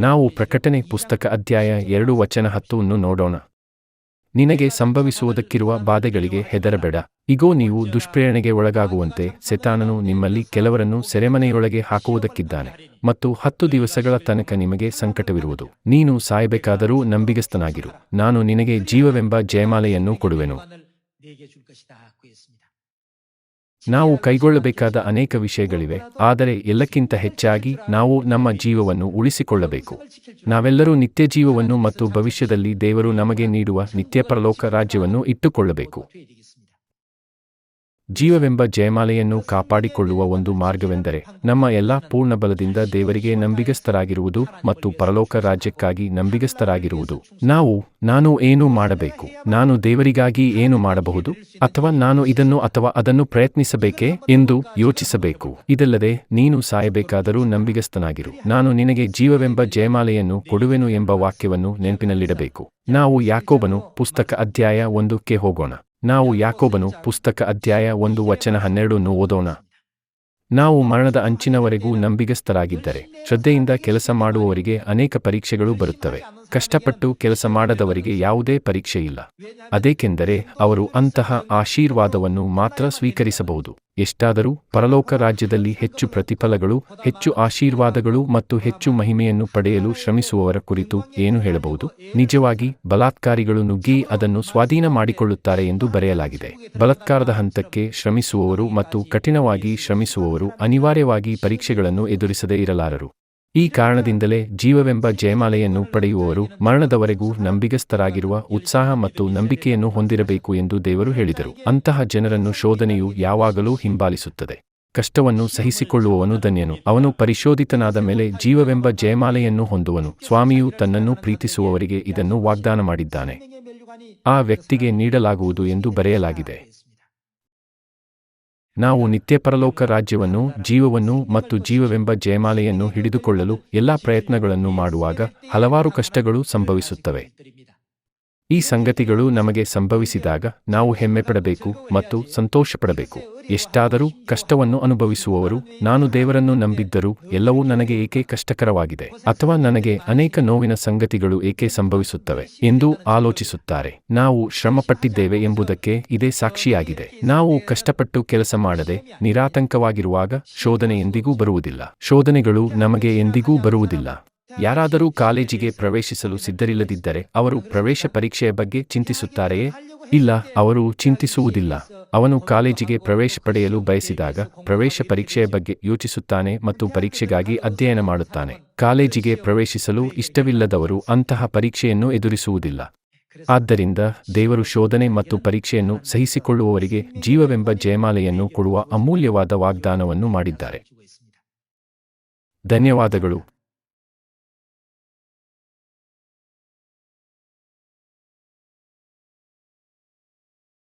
ನಾವು ಪ್ರಕಟಣೆ ಪುಸ್ತಕ ಅಧ್ಯಾಯ ಎರಡು ವಚನ ಹತ್ತುವನ್ನು ನೋಡೋಣ. ನಿನಗೆ ಸಂಭವಿಸುವುದಕ್ಕಿರುವ ಬಾಧೆಗಳಿಗೆ ಹೆದರಬೇಡ. ಇಗೋ, ನೀವು ದುಷ್ಪ್ರೇರಣೆಗೆ ಒಳಗಾಗುವಂತೆ ಸೆತಾನನು ನಿಮ್ಮಲ್ಲಿ ಕೆಲವರನ್ನು ಸೆರೆಮನೆಯೊಳಗೆ ಹಾಕುವುದಕ್ಕಿದ್ದಾನೆ ಮತ್ತು ಹತ್ತು ದಿವಸಗಳ ತನಕ ನಿಮಗೆ ಸಂಕಟವಿರುವುದು. ನೀನು ಸಾಯಬೇಕಾದರೂ ನಂಬಿಗಸ್ತನಾಗಿರು. ನಾನು ನಿನಗೆ ಜೀವವೆಂಬ ಜಯಮಾಲೆಯನ್ನು ಕೊಡುವೆನು. ನಾವು ಕೈಗೊಳ್ಳಬೇಕಾದ ಅನೇಕ ವಿಷಯಗಳಿವೆ, ಆದರೆ ಎಲ್ಲಕ್ಕಿಂತ ಹೆಚ್ಚಾಗಿ ನಾವು ನಮ್ಮ ಜೀವವನ್ನು ಉಳಿಸಿಕೊಳ್ಳಬೇಕು. ನಾವೆಲ್ಲರೂ ನಿತ್ಯ ಜೀವವನ್ನು ಮತ್ತು ಭವಿಷ್ಯದಲ್ಲಿ ದೇವರು ನಮಗೆ ನೀಡುವ ನಿತ್ಯಪರಲೋಕ ರಾಜ್ಯವನ್ನು ಇಟ್ಟುಕೊಳ್ಳಬೇಕು. ಜೀವವೆಂಬ ಜಯಮಾಲೆಯನ್ನು ಕಾಪಾಡಿಕೊಳ್ಳುವ ಒಂದು ಮಾರ್ಗವೆಂದರೆ ನಮ್ಮ ಎಲ್ಲಾ ಪೂರ್ಣ ಬಲದಿಂದ ದೇವರಿಗೆ ನಂಬಿಗಸ್ತರಾಗಿರುವುದು ಮತ್ತು ಪರಲೋಕ ರಾಜ್ಯಕ್ಕಾಗಿ ನಂಬಿಗಸ್ತರಾಗಿರುವುದು ನಾವು, ನಾನು ಏನು ಮಾಡಬೇಕು? ನಾನು ದೇವರಿಗಾಗಿ ಏನು ಮಾಡಬಹುದು? ಅಥವಾ ನಾನು ಇದನ್ನು ಅಥವಾ ಅದನ್ನು ಪ್ರಯತ್ನಿಸಬೇಕೇ ಎಂದು ಯೋಚಿಸಬೇಕು. ಇದಲ್ಲದೆ, ನೀನು ಸಾಯಬೇಕಾದರೂ ನಂಬಿಗಸ್ತನಾಗಿರು ನಾನು ನಿನಗೆ ಜೀವವೆಂಬ ಜಯಮಾಲೆಯನ್ನು ಕೊಡುವೆನು ಎಂಬ ವಾಕ್ಯವನ್ನು ನೆನಪಿನಲ್ಲಿಡಬೇಕು. ನಾವು ಯಾಕೋಬನು ಪುಸ್ತಕ ಅಧ್ಯಾಯ ಒಂದಕ್ಕೆ ಹೋಗೋಣ. ನಾವು ಯಾಕೋಬನು ಪುಸ್ತಕ ಅಧ್ಯಾಯ ಒಂದು ವಚನ ಹನ್ನೆರಡನ್ನು ಓದೋಣ. ನಾವು ಮರಣದ ಅಂಚಿನವರೆಗೂ ನಂಬಿಗಸ್ತರಾಗಿದ್ದರೆ ಶ್ರದ್ಧೆಯಿಂದ ಕೆಲಸ ಮಾಡುವವರಿಗೆ ಅನೇಕ ಪರೀಕ್ಷೆಗಳು ಬರುತ್ತವೆ. ಕಷ್ಟಪಟ್ಟು ಕೆಲಸ ಮಾಡದವರಿಗೆ ಯಾವುದೇ ಪರೀಕ್ಷೆ ಇಲ್ಲ. ಅದೇಕೆಂದರೆ ಅವರು ಅಂತಹ ಆಶೀರ್ವಾದವನ್ನು ಮಾತ್ರ ಸ್ವೀಕರಿಸಬಹುದು. ಎಷ್ಟಾದರೂ ಪರಲೋಕ ರಾಜ್ಯದಲ್ಲಿ ಹೆಚ್ಚು ಪ್ರತಿಫಲಗಳು, ಹೆಚ್ಚು ಆಶೀರ್ವಾದಗಳು ಮತ್ತು ಹೆಚ್ಚು ಮಹಿಮೆಯನ್ನು ಪಡೆಯಲು ಶ್ರಮಿಸುವವರ ಕುರಿತು ಏನು ಹೇಳಬಹುದು? ನಿಜವಾಗಿ ಬಲಾತ್ಕಾರಿಗಳು ನುಗ್ಗಿ ಅದನ್ನು ಸ್ವಾಧೀನ ಮಾಡಿಕೊಳ್ಳುತ್ತಾರೆ ಎಂದು ಬರೆಯಲಾಗಿದೆ. ಬಲಾತ್ಕಾರದ ಹಂತಕ್ಕೆ ಶ್ರಮಿಸುವವರು ಮತ್ತು ಕಠಿಣವಾಗಿ ಶ್ರಮಿಸುವವರು ಅನಿವಾರ್ಯವಾಗಿ ಪರೀಕ್ಷೆಗಳನ್ನು ಎದುರಿಸದೇ ಇರಲಾರರು. ಈ ಕಾರಣದಿಂದಲೇ ಜೀವವೆಂಬ ಜಯಮಾಲೆಯನ್ನು ಪಡೆಯುವವರು ಮರಣದವರೆಗೂ ನಂಬಿಗಸ್ತರಾಗಿರುವ ಉತ್ಸಾಹ ಮತ್ತು ನಂಬಿಕೆಯನ್ನು ಹೊಂದಿರಬೇಕು ಎಂದು ದೇವರು ಹೇಳಿದರು. ಅಂತಹ ಜನರನ್ನು ಶೋಧನೆಯು ಯಾವಾಗಲೂ ಹಿಂಬಾಲಿಸುತ್ತದೆ. ಕಷ್ಟವನ್ನು ಸಹಿಸಿಕೊಳ್ಳುವವನು ಧನ್ಯನು. ಅವನು ಪರಿಶೋಧಿತನಾದ ಮೇಲೆ ಜೀವವೆಂಬ ಜಯಮಾಲೆಯನ್ನು ಹೊಂದುವನು. ಸ್ವಾಮಿಯು ತನ್ನನ್ನು ಪ್ರೀತಿಸುವವರಿಗೆ ಇದನ್ನು ವಾಗ್ದಾನ ಮಾಡಿದ್ದಾನೆ. ಆ ವ್ಯಕ್ತಿಗೆ ನೀಡಲಾಗುವುದು ಎಂದು ಬರೆಯಲಾಗಿದೆ. ನಾವು ನಿತ್ಯ ಪರಲೋಕ ರಾಜ್ಯವನ್ನು, ಜೀವವನ್ನು ಮತ್ತು ಜೀವವೆಂಬ ಜಯಮಾಲೆಯನ್ನು ಹಿಡಿದುಕೊಳ್ಳಲು ಎಲ್ಲಾ ಪ್ರಯತ್ನಗಳನ್ನು ಮಾಡುವಾಗ ಹಲವಾರು ಕಷ್ಟಗಳು ಸಂಭವಿಸುತ್ತವೆ. ಈ ಸಂಗತಿಗಳು ನಮಗೆ ಸಂಭವಿಸಿದಾಗ ನಾವು ಹೆಮ್ಮೆಪಡಬೇಕು ಮತ್ತು ಸಂತೋಷಪಡಬೇಕು. ಎಷ್ಟಾದರೂ ಕಷ್ಟವನ್ನು ಅನುಭವಿಸುವವರು, ನಾನು ದೇವರನ್ನು ನಂಬಿದ್ದರೂ ಎಲ್ಲವೂ ನನಗೆ ಏಕೆ ಕಷ್ಟಕರವಾಗಿದೆ? ಅಥವಾ ನನಗೆ ಅನೇಕ ನೋವಿನ ಸಂಗತಿಗಳು ಏಕೆ ಸಂಭವಿಸುತ್ತವೆ ಎಂದು ಆಲೋಚಿಸುತ್ತಾರೆ. ನಾವು ಶ್ರಮಪಟ್ಟಿದ್ದೇವೆ ಎಂಬುದಕ್ಕೆ ಇದೇ ಸಾಕ್ಷಿಯಾಗಿದೆ. ನಾವು ಕಷ್ಟಪಟ್ಟು ಕೆಲಸ ಮಾಡದೆ, ನಿರಾತಂಕವಾಗಿರುವಾಗ ಶೋಧನೆ ಎಂದಿಗೂ ಬರುವುದಿಲ್ಲ. ಶೋಧನೆಗಳು ನಮಗೆ ಎಂದಿಗೂ ಬರುವುದಿಲ್ಲ. ಯಾರಾದರೂ ಕಾಲೇಜಿಗೆ ಪ್ರವೇಶಿಸಲು ಸಿದ್ಧರಿಲ್ಲದಿದ್ದರೆ ಅವರು ಪ್ರವೇಶ ಪರೀಕ್ಷೆಯ ಬಗ್ಗೆ ಚಿಂತಿಸುತ್ತಾರೆಯೇ? ಇಲ್ಲ, ಅವರು ಚಿಂತಿಸುವುದಿಲ್ಲ. ಅವನು ಕಾಲೇಜಿಗೆ ಪ್ರವೇಶ ಪಡೆಯಲು ಬಯಸಿದಾಗ ಪ್ರವೇಶ ಪರೀಕ್ಷೆಯ ಬಗ್ಗೆ ಯೋಚಿಸುತ್ತಾನೆ ಮತ್ತು ಪರೀಕ್ಷೆಗಾಗಿ ಅಧ್ಯಯನ ಮಾಡುತ್ತಾನೆ. ಕಾಲೇಜಿಗೆ ಪ್ರವೇಶಿಸಲು ಇಷ್ಟವಿಲ್ಲದವರು ಅಂತಹ ಪರೀಕ್ಷೆಯನ್ನು ಎದುರಿಸುವುದಿಲ್ಲ. ಆದ್ದರಿಂದ ದೇವರು ಶೋಧನೆ ಮತ್ತು ಪರೀಕ್ಷೆಯನ್ನು ಸಹಿಸಿಕೊಳ್ಳುವವರಿಗೆ ಜೀವವೆಂಬ ಜಯಮಾಲೆಯನ್ನು ಕೊಡುವ ಅಮೂಲ್ಯವಾದ ವಾಗ್ದಾನವನ್ನು ಮಾಡಿದ್ದಾರೆ. ಧನ್ಯವಾದಗಳು.